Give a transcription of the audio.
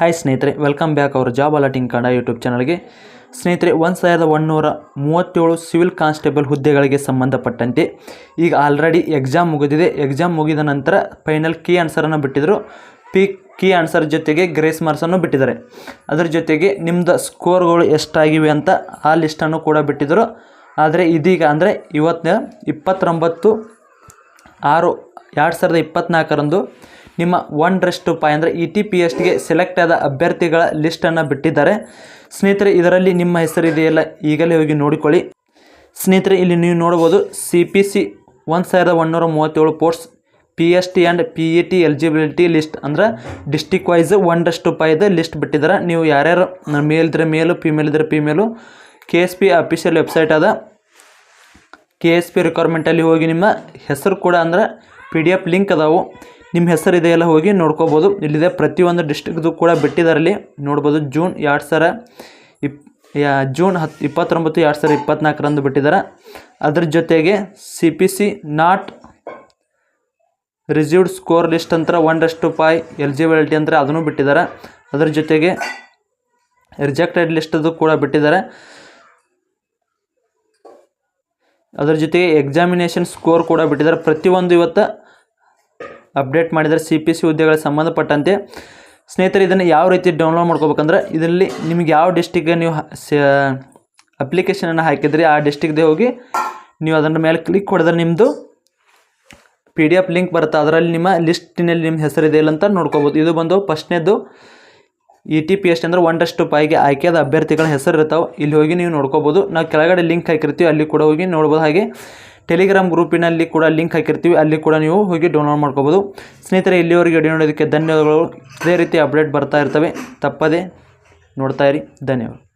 Hi ಸ್ನೇಹಿತರೆ welcome back ಅವರು job alerting ಕಂಡ ಯೂಟ್ಯೂಬ್ ಚಾನಲ್ಗೆ ಸ್ನೇಹಿತರೆ, ಒಂದು ಸಾವಿರದ ಒಂದುನೂರ ಮೂವತ್ತೇಳು ಸಿವಿಲ್ ಕಾನ್ಸ್ಟೇಬಲ್ ಹುದ್ದೆಗಳಿಗೆ ಸಂಬಂಧಪಟ್ಟಂತೆ ಈಗ ಆಲ್ರೆಡಿ ಎಕ್ಸಾಮ್ ಮುಗಿದಿದೆ. ಎಕ್ಸಾಮ್ ಮುಗಿದ ನಂತರ ಫೈನಲ್ ಕೀ ಆನ್ಸರನ್ನು ಬಿಟ್ಟಿದ್ದರು ಪಿ ಕೀ ಆನ್ಸರ್ ಜೊತೆಗೆ ಗ್ರೇಸ್ ಮಾರ್ಕ್ಸನ್ನು ಬಿಟ್ಟಿದ್ದಾರೆ. ಅದರ ಜೊತೆಗೆ ನಿಮ್ಮದು ಸ್ಕೋರ್ಗಳು ಎಷ್ಟಾಗಿವೆ ಅಂತ ಆ ಲಿಸ್ಟನ್ನು ಕೂಡ ಬಿಟ್ಟಿದ್ದರು ಆದರೆ ಇದೀಗ ಅಂದರೆ ಇವತ್ತು ಇಪ್ಪತ್ತೊಂಬತ್ತು ಆರು, ಎರಡು ಸಾವಿರದ ಇಪ್ಪತ್ತ್ನಾಲ್ಕರಂದು ನಿಮ್ಮ ಒನ್ ಟು ಪಾಯ್ ಅಂದರೆ ಇ ಟಿ ಪಿ ಎಸ್ಟ್ಗೆ ಸೆಲೆಕ್ಟ್ ಆದ ಅಭ್ಯರ್ಥಿಗಳ ಲಿಸ್ಟನ್ನು ಬಿಟ್ಟಿದ್ದಾರೆ. ಸ್ನೇಹಿತರೆ, ಇದರಲ್ಲಿ ನಿಮ್ಮ ಹೆಸರಿದೆಯಲ್ಲ ಈಗಲೇ ಹೋಗಿ ನೋಡಿಕೊಳ್ಳಿ. ಸ್ನೇಹಿತರೆ, ಇಲ್ಲಿ ನೀವು ನೋಡ್ಬೋದು ಸಿ ಪಿ ಸಿ ಒಂದು ಸಾವಿರದ ಒನ್ನೂರ ಮೂವತ್ತೇಳು posts P S T and P E T eligibility list ಅಂದ್ರೆ ಡಿಸ್ಟಿಕ್ ವೈಸ್ ಒನ್ ಟು ಪೈದ ಲಿಸ್ಟ್ ಬಿಟ್ಟಿದ್ದಾರೆ. ನೀವು ಯಾರ್ಯಾರು ಮೇಲ್ ಇದ್ರೆ ಮೇಲು ಫಿಮೇಲ್ ಇದ್ರೆ female K S P official website ಅದ ಕೆ ಎಸ್ ಪಿ ರಿಕ್ವೈರ್ಮೆಂಟಲ್ಲಿ ಹೋಗಿ ನಿಮ್ಮ ಹೆಸರು ಕೂಡ ಅಂದ್ರೆ ಪಿ ಡಿ ಎಫ್ ಲಿಂಕ್ ಅದಾವು. ನಿಮ್ಮ ಹೆಸರು ಇದೆಯಲ್ಲ ಹೋಗಿ ನೋಡ್ಕೋಬೋದು. ಇಲ್ಲಿದೆ ಪ್ರತಿಯೊಂದು ಡಿಸ್ಟ್ರಿಕ್ದು ಕೂಡ ಬಿಟ್ಟಿದ್ದಾರೆ ಇಲ್ಲಿ ನೋಡ್ಬೋದು. ಜೂನ್ ಎರಡು ಸಾವಿರ ಇಪ್ ಜೂನ್ ಹತ್ತು ಇಪ್ಪತ್ತೊಂಬತ್ತು ಎರಡು ಸಾವಿರ ಇಪ್ಪತ್ತ್ನಾಲ್ಕರಂದು ಬಿಟ್ಟಿದ್ದಾರೆ ಅದ್ರ ಜೊತೆಗೆ C P C not received score list ಅಂತ ಒನ್ ಟು ಫೈ ಎಲಿಜಿಬಿಲಿಟಿ ಅಂತ ಅದನ್ನು ಬಿಟ್ಟಿದ್ದಾರೆ ಅದ್ರ ಜೊತೆಗೆ ರಿಜೆಕ್ಟೆಡ್ ಲಿಸ್ಟದು ಕೂಡ ಬಿಟ್ಟಿದ್ದಾರೆ ಅದ್ರ ಜೊತೆಗೆ ಎಕ್ಸಾಮಿನೇಷನ್ ಸ್ಕೋರ್ ಕೂಡ ಬಿಟ್ಟಿದ್ದಾರೆ ಪ್ರತಿಯೊಂದು ಇವತ್ತು ಅಪ್ಡೇಟ್ ಮಾಡಿದರೆ ಸಿ ಪಿ ಸಿ ಹುದ್ದೆಗಳಿಗೆ ಸಂಬಂಧಪಟ್ಟಂತೆ ಸ್ನೇಹಿತರೆ, ಇದನ್ನು ಯಾವ ರೀತಿ ಡೌನ್ಲೋಡ್ ಮಾಡ್ಕೋಬೇಕಂದ್ರೆ ಇದರಲ್ಲಿ ನಿಮಗೆ ಯಾವ ಡಿಸ್ಟಿಕ್ಗೆ ನೀವು ಅಪ್ಲಿಕೇಶನನ್ನು ಹಾಕಿದ್ರಿ, ಆ ಡಿಸ್ಟಿಕ್ದೇ ಹೋಗಿ ನೀವು ಅದರ ಮೇಲೆ ಕ್ಲಿಕ್ ಹೊಡೆದ್ರೆ ನಿಮ್ಮದು ಪಿ ಡಿ ಎಫ್ ಲಿಂಕ್ ಬರುತ್ತೆ. ಅದರಲ್ಲಿ ನಿಮ್ಮ ಲಿಸ್ಟಿನಲ್ಲಿ ನಿಮ್ಮ ಹೆಸರಿದೆ ಇಲ್ಲ ಅಂತ ನೋಡ್ಕೋಬೋದು. ಇದು ಬಂದು ಫಸ್ಟ್ನೇದು ಇ ಟಿ ಪಿ ಎಷ್ಟು ಅಂದರೆ ಒನ್ ಟು ಪೈಗೆ ಆಯ್ಕೆಯಾದ ಅಭ್ಯರ್ಥಿಗಳ ಹೆಸರು ಇರ್ತಾವೆ ಇಲ್ಲಿ ಹೋಗಿ ನೀವು ನೋಡ್ಕೋಬೋದು. ನಾವು ಕೆಳಗಡೆ ಲಿಂಕ್ ಹಾಕಿರ್ತೀವಿ. ಅಲ್ಲಿ ಕೂಡ ಹೋಗಿ ನೋಡ್ಬೋದು. ಹಾಗೆ ಟೆಲಿಗ್ರಾಮ್ ಗ್ರೂಪಿನಲ್ಲಿ ಕೂಡ ಲಿಂಕ್ ಹಾಕಿರ್ತೀವಿ, ಅಲ್ಲಿ ಕೂಡ ನೀವು ಹೋಗಿ ಡೌನ್ಲೋಡ್ ಮಾಡ್ಕೋಬೋದು. ಸ್ನೇಹಿತರೆ, ಇಲ್ಲಿವರೆಗೆ ನೋಡೋದಕ್ಕೆ ಧನ್ಯವಾದಗಳು. ಇದೇ ರೀತಿ ಅಪ್ಡೇಟ್ ಬರ್ತಾ ಇರ್ತವೆ. ತಪ್ಪದೇ ನೋಡ್ತಾ ಇರಿ. ಧನ್ಯವಾದ.